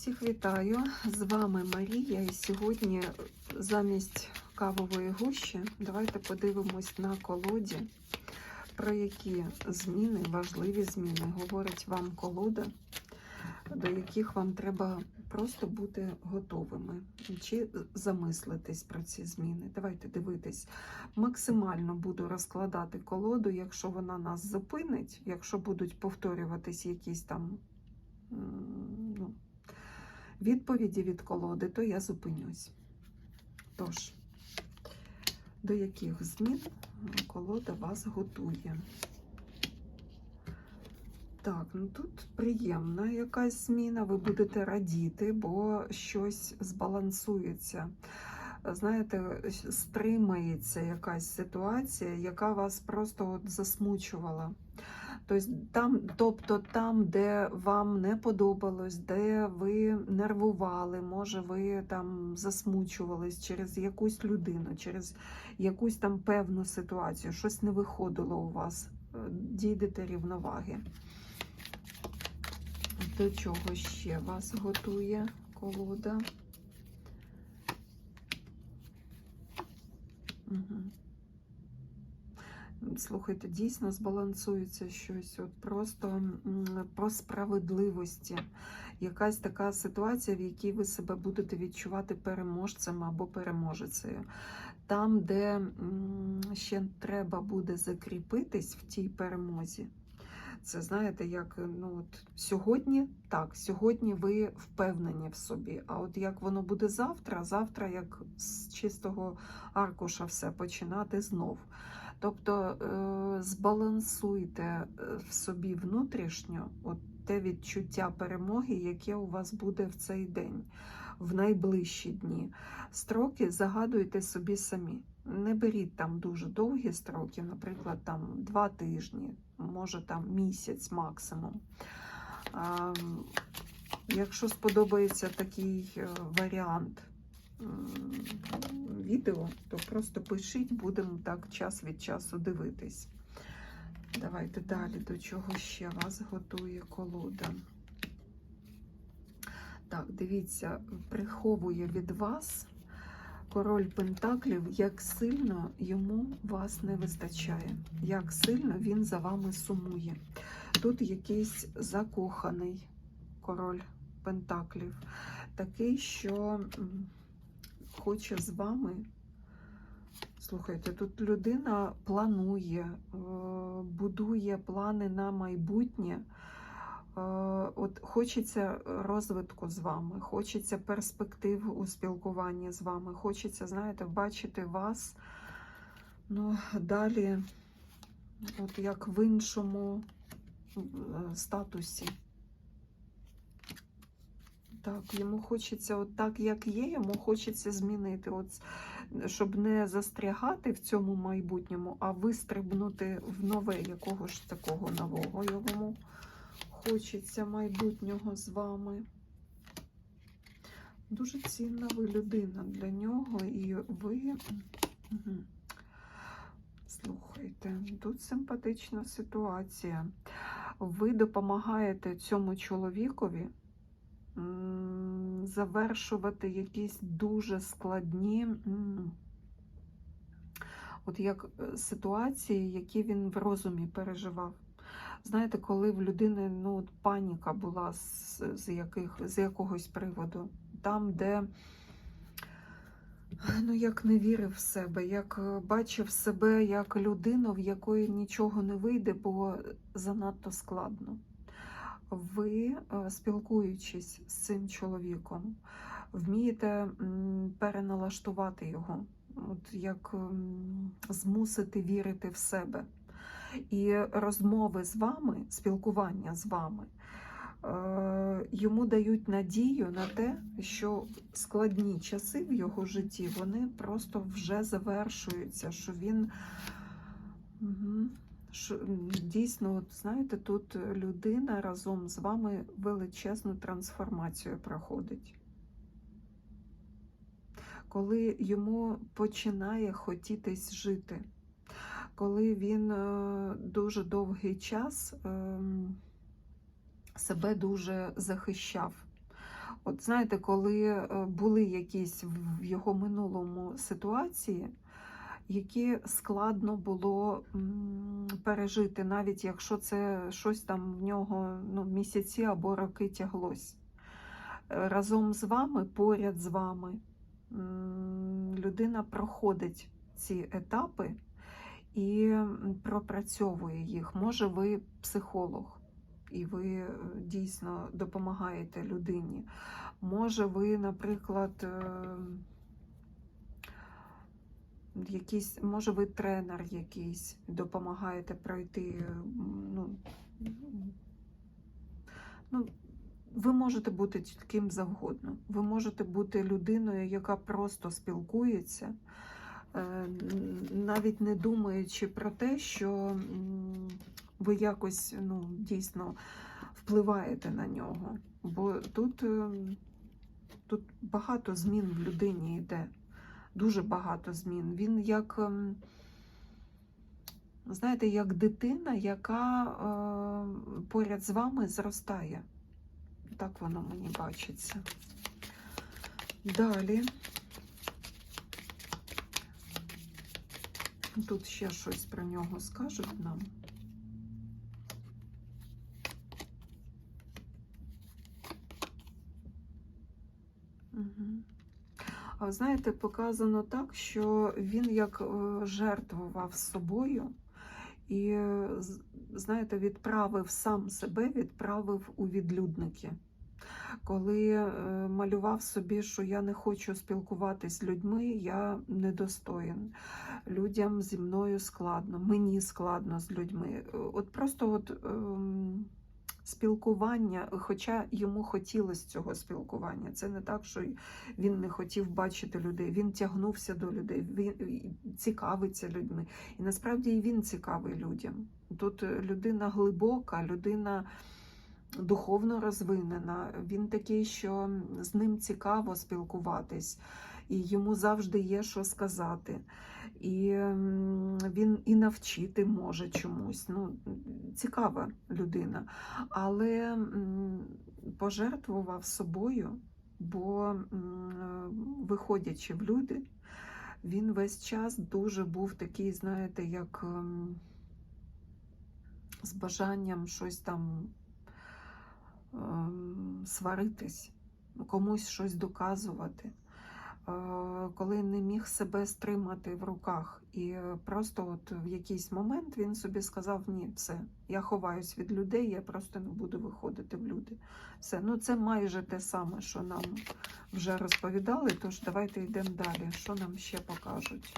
Всіх вітаю! З вами Марія. І сьогодні замість кавової гущі давайте подивимось на колоді, про які зміни, важливі зміни говорить вам колода, до яких вам треба просто бути готовими чи замислитись про ці зміни. Давайте дивитись. Максимально буду розкладати колоду, якщо вона нас зупинить, якщо будуть повторюватись якісь там. Відповіді від колоди, то я зупинюсь. Тож, до яких змін колода вас готує? Так, ну тут приємна якась зміна, ви будете радіти, бо щось збалансується. Знаєте, стримається якась ситуація, яка вас просто от засмучувала. Тобто там, тобто там, де вам не подобалось, де ви нервували, може, ви там засмучувались через якусь людину, через якусь там певну ситуацію, щось не виходило у вас, е, дійдете рівноваги. До чого ще вас готує колода? Угу. Слухайте, дійсно збалансується щось, от просто по справедливості. Якась така ситуація, в якій ви себе будете відчувати переможцем або переможецею. Там, де ще треба буде закріпитись в тій перемозі. Це знаєте, як ну от сьогодні так, сьогодні ви впевнені в собі. А от як воно буде завтра, завтра як з чистого аркуша все починати знов. Тобто е, збалансуйте е, в собі внутрішньо от те відчуття перемоги, яке у вас буде в цей день, в найближчі дні. Строки загадуйте собі самі. Не беріть там дуже довгі строки, наприклад, там два тижні, може там місяць максимум. Якщо сподобається такий е, варіант відео, то просто пишіть, будемо так час від часу дивитись. Давайте далі, до чого ще вас готує колода. Так, дивіться, приховує від вас король Пентаклів, як сильно йому вас не вистачає, як сильно він за вами сумує. Тут якийсь закоханий король Пентаклів, такий, що хоче з вами. Слухайте, тут людина планує, е, будує плани на майбутнє. Е, От хочеться розвитку з вами, хочеться перспектив у спілкуванні з вами, хочеться, знаєте, бачити вас ну, далі, от як в іншому е, статусі. Так, йому хочеться, от так як є, йому хочеться змінити, от, щоб не застрягати в цьому майбутньому, а вистрибнути в нове якого ж такого нового йому хочеться майбутнього з вами. Дуже цінна ви людина для нього, і ви. Слухайте, тут симпатична ситуація. Ви допомагаєте цьому чоловікові завершувати якісь дуже складні от як е, ситуації, які він в розумі переживав. Знаєте, коли в людини ну, паніка була з, з, яких, з якогось приводу, там, де ну, як не вірив в себе, як е, бачив себе як людину, в якої нічого не вийде, бо занадто складно. Ви, е, спілкуючись з цим чоловіком, вмієте переналаштувати його, от як м, змусити вірити в себе. І розмови з вами, спілкування з вами, е, йому дають надію на те, що складні часи в його житті вони просто вже завершуються, що він дійсно, знаєте, тут людина разом з вами величезну трансформацію проходить. Коли йому починає хотітись жити коли він е, дуже довгий час ем, себе дуже захищав. От знаєте, коли е, були якісь в його минулому ситуації, які складно було пережити, навіть якщо це щось там в нього ну, місяці або роки тяглось. Е, Разом з вами, поряд з вами, людина проходить ці етапи і пропрацьовує їх. Може, ви психолог, і ви е, дійсно допомагаєте людині. Може, ви, наприклад, е, якийсь, може, ви тренер якийсь, допомагаєте пройти. е, Ну, ну, ви можете бути ким завгодно. Ви можете бути людиною, яка просто спілкується, е, навіть не думаючи про те, що ви якось ну, дійсно впливаєте на нього. Бо тут, е, тут багато змін в людині йде. Дуже багато змін. Він як, ем, знаєте, як дитина, яка е, поряд з вами зростає. Так воно мені бачиться. Далі. Тут ще щось про нього скажуть нам. Угу. Знаєте, показано так, що він як е, жертвував собою і, е, знаєте, відправив сам себе, відправив у відлюдники. Коли е, малював собі, що я не хочу спілкуватись з людьми, я недостоїн. Людям зі мною складно, мені складно з людьми. От просто от, ем, спілкування, хоча йому хотілося цього спілкування. Це не так, що він не хотів бачити людей, він тягнувся до людей, він цікавиться людьми. І насправді і він цікавий людям. Тут е, людина глибока, людина духовно розвинена. Він такий, що з ним цікаво спілкуватись, і йому завжди є що сказати. І він і навчити може чомусь. Ну, цікава людина. Але пожертвував собою, бо, виходячи в люди, він весь час дуже був такий, знаєте, як ем, з бажанням щось там ем, сваритись, комусь щось доказувати, коли не міг себе стримати в руках. І е, просто от в якийсь момент він собі сказав: ні, все, я ховаюсь від людей, я просто не буду виходити в люди. Все, ну це майже те саме, що нам вже розповідали. Тож давайте йдемо далі. Що нам ще покажуть?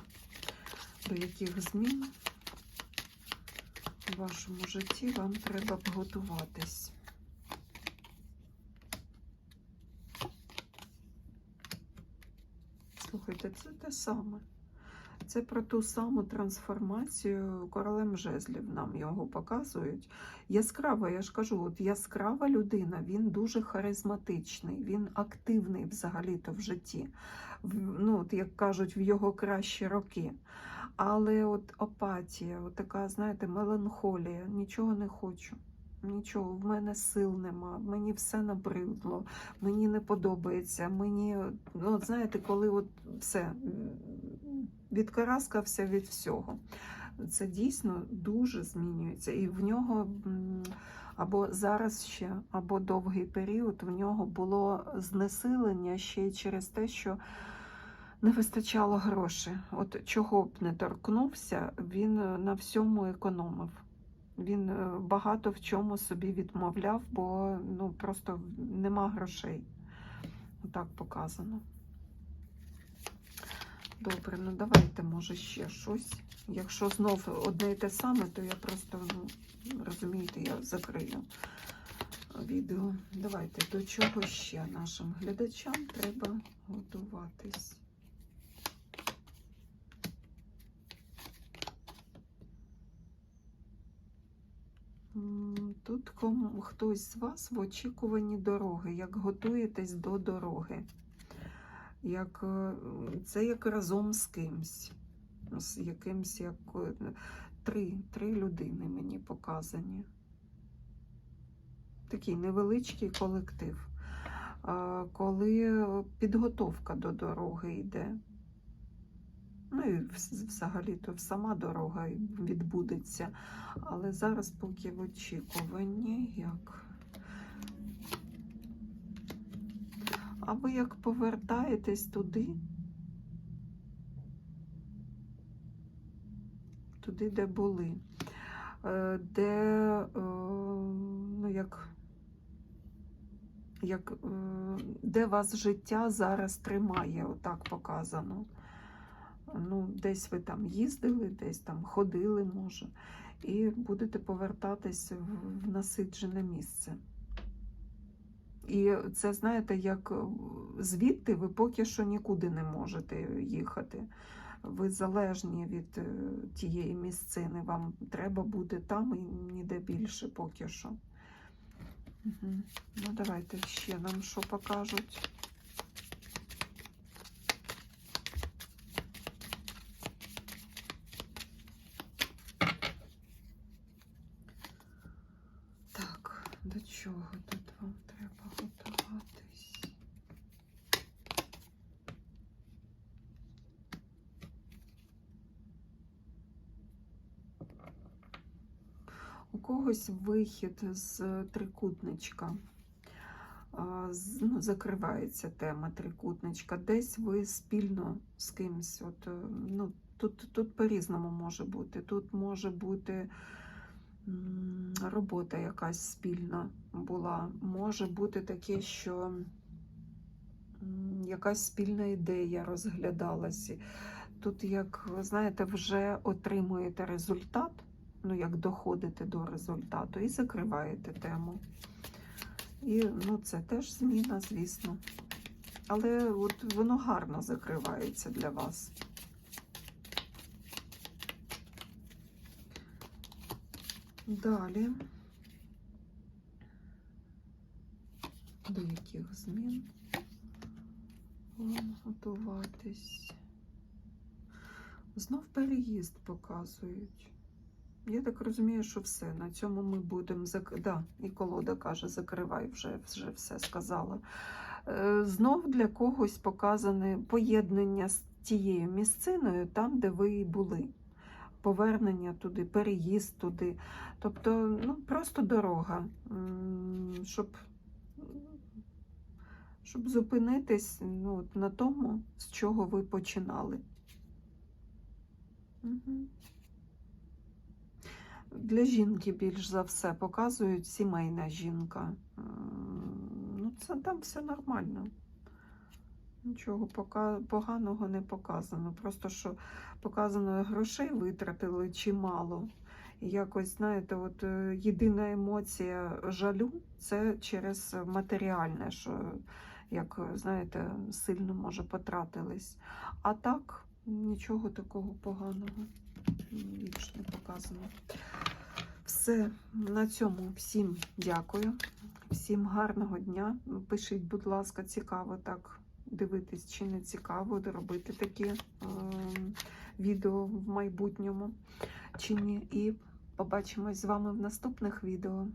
До яких змін в вашому житті вам треба б готуватись? Слухайте, це те саме. Це про ту саму трансформацію королем жезлів нам його показують. Яскрава, я ж кажу, от яскрава людина, він дуже харизматичний, він активний взагалі-то в житті. Ну, от, як кажуть, в його кращі роки. Але от апатія, от така, знаєте, меланхолія, нічого не хочу. Нічого, в мене сил нема, мені все набридло, мені не подобається. Мені, ну, знаєте, коли от все відкараскався від всього. Це дійсно дуже змінюється. І в нього або зараз ще, або довгий період в нього було знесилення ще й через те, що не вистачало грошей. От чого б не торкнувся, він е, на всьому економив. Він е, багато в чому собі відмовляв, бо ну просто нема грошей. Так показано. Добре, ну давайте, може, ще щось. Якщо знов одне і те саме, то я просто, ну, розумієте, я закрию відео. Давайте, до чого ще нашим глядачам треба готуватись. Тут кому хтось з вас в очікуванні дороги, як готуєтесь до дороги, як е, це як разом з кимсь, з якимсь як е, три, три людини мені показані. Такий невеличкий колектив. е, коли підготовка до дороги йде. Ну і взагалі-то сама дорога відбудеться. Але зараз поки в очікуванні, як. А ви як повертаєтесь туди? Туди, де були, Е, де, е, ну, як, як, е, де вас життя зараз тримає, отак показано. Ну, десь ви там їздили, десь там ходили, може, і будете повертатись в- насиджене місце. І це, знаєте, як е, звідти ви поки що нікуди не можете їхати. Ви залежні від е, тієї місцини. Вам треба бути там і ніде більше поки що. Угу. Ну, давайте ще нам що покажуть. Так, до чого тут вам треба готуватись? У когось вихід з трикутничка. Ну, закривається тема трикутничка. Десь ви спільно з кимось. От, е, ну, тут, тут по-різному може бути. Тут може бути робота якась спільна була. Може бути таке, що якась спільна ідея розглядалася. Тут, як ви знаєте, вже отримуєте результат, ну як доходите до результату і закриваєте тему. І ну, це теж зміна, звісно. Але от воно гарно закривається для вас. Далі. До яких змін вам готуватись? Знов переїзд показують. Я так розумію, що все. На цьому ми будемо зак... да, і колода каже, закривай вже, вже все сказала. Е, Знов для когось показане поєднання з тією місциною, там, де ви були. Повернення туди, переїзд туди. Тобто, ну, просто дорога, щоб, щоб зупинитись ну, на тому, з чого ви починали. Угу. Для жінки більш за все показують сімейна жінка. Ну, це там все нормально. Нічого поганого не показано. Просто що показано грошей витратили чимало. І якось, знаєте, от е, єдина емоція жалю це через матеріальне, що, як знаєте, сильно може потратились. А так, нічого такого поганого більш показано. Все, на цьому всім дякую. Всім гарного дня. Пишіть, будь ласка, цікаво так дивитись, чи не цікаво робити такі е, відео в майбутньому, чи ні. І побачимось з вами в наступних відео.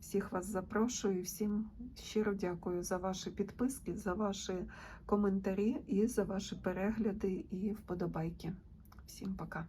Всіх вас запрошую всім щиро дякую за ваші підписки, за ваші коментарі і за ваші перегляди і вподобайки. Всім пока!